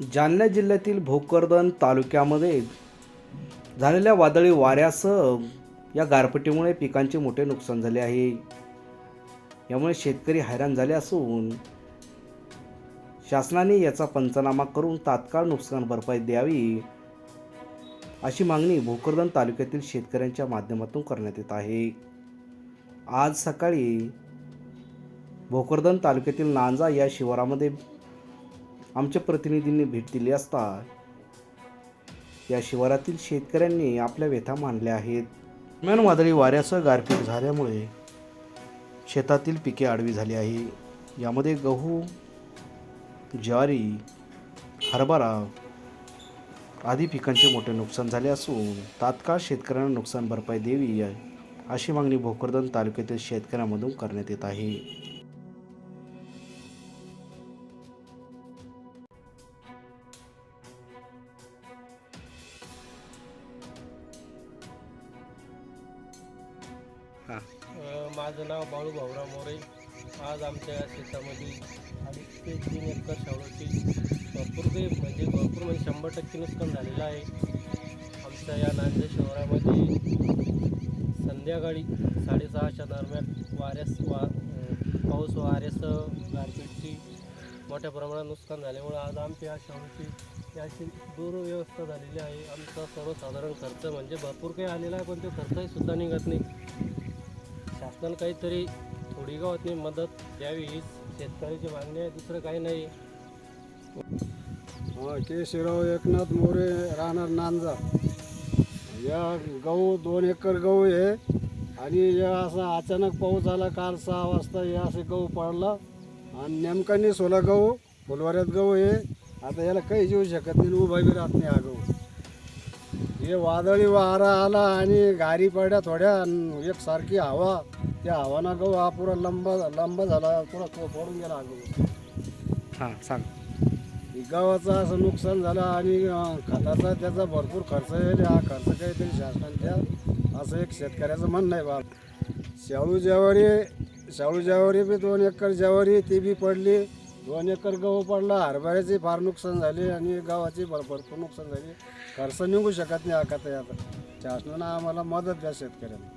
जालना जिल्ह्यातील भोकरदन तालुक्यामध्ये झालेल्या वादळी वाऱ्यासह या गारपिटीमुळे पिकांचे मोठे नुकसान झाले आहे. यामुळे शेतकरी हैराण झाले असून शासनाने याचा पंचनामा करून तात्काळ नुकसान भरपाई द्यावी अशी मागणी भोकरदन तालुक्यातील शेतकऱ्यांच्या माध्यमातून करण्यात येत आहे. आज सकाळी भोकरदन तालुक्यातील नांजा या शिवारामध्ये आमच्या प्रतिनिधींनी भेट दिली असता या शिवारातील शेतकऱ्यांनी आपल्या व्यथा मांडल्या आहेत. दरम्यान वादळी वाऱ्यासह गारपीट झाल्यामुळे शेतातील पिके आडवी झाली आहे. यामध्ये गहू ज्वारी हरभरा आदी पिकांचे मोठे नुकसान झाले असून तात्काळ शेतकऱ्यांना नुकसान भरपाई द्यावी अशी मागणी भोकरदन तालुक्यातील शेतकऱ्यांमधून करण्यात येत आहे. हां. अ, माझं नाव बाळू भाऊराव मोरे. आज आमच्या शेतामध्ये अडीच ते तीन एकर शाळूची भरपूर काही म्हणजे भरपूर म्हणजे शंभर टक्के नुकसान झालेलं आहे. आमच्या या नांदेड शहरामध्ये संध्याकाळी साडेसहाच्या दरम्यान वाऱ्यास वा अ, पाऊस वाऱ्यासह गारपीटची मोठ्या प्रमाणात नुकसान झाल्यामुळे आज आमच्या या शाळूची याची दुर्व्यवस्था झालेली आहे. आमचा सर्वसाधारण खर्च म्हणजे भरपूर काही आलेला आहे पण तो खर्चही सुद्धा निघत नाही. शासनाला काहीतरी थोडी गावातनी मदत द्यावी हीच शेतकऱ्याची मागणी आहे. दुसरं काही नाही. हा, केशवराव एकनाथ मोरे राहणार नांजा. या गहू दोन एकर गहू आहे. आणि या असा अचानक पाऊस आला काल सहा वाजता हे असे गहू पडला. आणि नेमकाने सोला गहू फुलवाऱ्यात गहू आहे. आता याला काही जेवू शकत नाही उभा बी राहत नाही हा गहू. हे वादळी वारा आला आणि गारी पडल्या थोड्या आणि एकसारखी हवा. त्या हवाना गहू हा पुरा लंबा लंबा झाला पुरा पडून गेला हा गहू हां सांग गावाचं असं नुकसान झालं आणि अं, खताचा त्याचा भरपूर खर्च आहे हा खर्च काहीतरी शासनाने द्या. असं एक शेतकऱ्याचं म्हणणं आहे बा शाळू ज्वारी शाळू ज्वारी बी दोन एकर ज्वारी ती बी पडली. दोन एकर गहू पडला हरभऱ्याचे फार नुकसान झाले आणि गावाचे भर भरपूर नुकसान झाली. खर्च निघू शकत नाही आता शासनानं आम्हाला मदत द्या शेतकऱ्यांना.